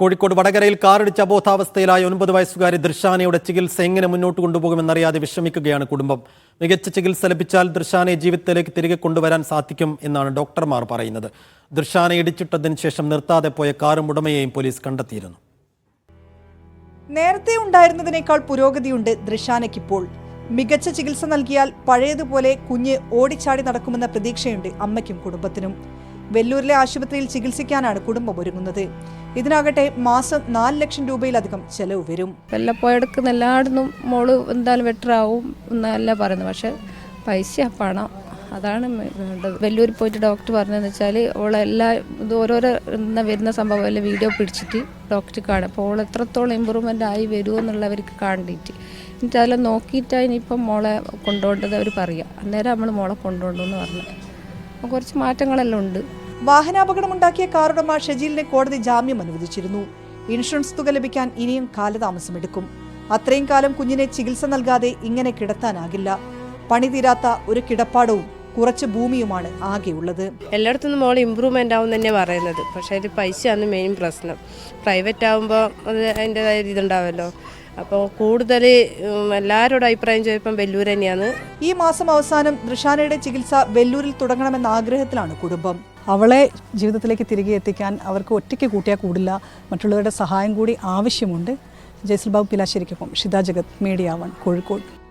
കോഴിക്കോട് വടകരയിൽ കാറിടിച്ച അബോധാവസ്ഥയിലായ ഒൻപത് വയസ്സുകാരി ദൃശാനയുടെ ചികിത്സ എങ്ങനെ മുന്നോട്ട് കൊണ്ടുപോകുമെന്നറിയാതെ വിഷമിക്കുകയാണ് കുടുംബം. മികച്ച ചികിത്സ ലഭിച്ചാൽ ദൃശാനയെ ജീവിതത്തിലേക്ക് തിരികെ കൊണ്ടുവരാൻ സാധിക്കും എന്നാണ് ഡോക്ടർമാർ പറയുന്നത്. ദൃശാന ഇടിച്ചിട്ടതിന് ശേഷം നിർത്താതെ പോയ കാറും ഉടമയെയും പോലീസ് കണ്ടെത്തിയിരുന്നു. നേരത്തെ ഉണ്ടായിരുന്നതിനേക്കാൾ പുരോഗതിയുണ്ട് ദൃശാനയ്ക്കിപ്പോൾ മികച്ച ചികിത്സ നൽകിയാൽ പഴയതുപോലെ കുഞ്ഞ് ഓടിച്ചാടി നടക്കുമെന്ന പ്രതീക്ഷയുണ്ട് അമ്മയ്ക്കും കുടുംബത്തിനും. വെല്ലൂരിലെ ആശുപത്രിയിൽ ചികിത്സിക്കാനാണ് കുടുംബം ഒരുങ്ങുന്നത്. ഇതിനാകട്ടെ മാസം നാല് ലക്ഷം രൂപയിലധികം ചെലവ് വരും. വല്ലപ്പോയടക്ക് എല്ലായിടത്തും മോൾ എന്തായാലും വെട്ടറാവും എന്നല്ല പറയുന്നത്. പക്ഷെ പൈസ പണം അതാണ് വേണ്ടത്. വെല്ലൂർ പോയിട്ട് ഡോക്ടർ പറഞ്ഞതെന്ന് വെച്ചാൽ ഓളെല്ലാ ഇത് ഓരോരോ വരുന്ന സംഭവം എല്ലാം വീഡിയോ പിടിച്ചിട്ട് ഡോക്ടർ കാണും. അപ്പോൾ ഓൾ എത്രത്തോളം ഇമ്പ്രൂവ്മെന്റ് ആയി വരുമോ എന്നുള്ളവർക്ക് കണ്ടിട്ട് എന്നിട്ട് അതെല്ലാം നോക്കിയിട്ടാണ് ഇനിയിപ്പം മോളെ കൊണ്ടുപോകേണ്ടത് അവർ പറയുക അന്നേരം നമ്മൾ മോളെ കൊണ്ടുപോകണ്ടെന്ന് പറഞ്ഞു. കുറച്ച് മാറ്റങ്ങളെല്ലാം ഉണ്ട്. വാഹനാപകടമുണ്ടാക്കിയ കാറുടമ ഷജീലിനെ കോടതി ജാമ്യം അനുവദിച്ചിരുന്നു. ഇൻഷുറൻസ് തുക ലഭിക്കാൻ ഇനിയും കാലതാമസമെടുക്കും. അത്രയും കാലം കുഞ്ഞിനെ ചികിത്സ നൽകാതെ ഇങ്ങനെ കിടത്താനാകില്ല. പണി തീരാത്ത ഒരു കിടപ്പാടവും കുറച്ച് ഭൂമിയുമാണ് ആകെയുള്ളത്. എല്ലായിടത്തുനിന്നും മോൾ ഇമ്പ്രൂവ്മെന്റ് ആവും തന്നെ പറയുന്നത്. പക്ഷേ അതിൽ പൈസയാണ് മെയിൻ പ്രശ്നം. പ്രൈവറ്റ് ആവുമ്പോൾ അത് അതിന്റെതായ ഇതുണ്ടാവുമല്ലോ അപ്പോൾ കൂടുതൽ എല്ലാവരോടും അഭിപ്രായം ചോദിപ്പം വെല്ലൂർ തന്നെയാണ്. ഈ മാസം അവസാനം ദൃഷാനയുടെ ചികിത്സ വെല്ലൂരിൽ തുടങ്ങണമെന്ന ആഗ്രഹത്തിലാണ് കുടുംബം. അവളെ ജീവിതത്തിലേക്ക് തിരികെ എത്തിക്കാൻ അവർക്ക് ഒറ്റയ്ക്ക് കൂട്ടിയാൽ കൂടില്ല. മറ്റുള്ളവരുടെ സഹായം കൂടി ആവശ്യമുണ്ട്. ജയ്സൽബാബു പിലാശ്ശേരിക്കൊപ്പം ഷിത ജഗത് മീഡിയ വൺ കോഴിക്കോട്.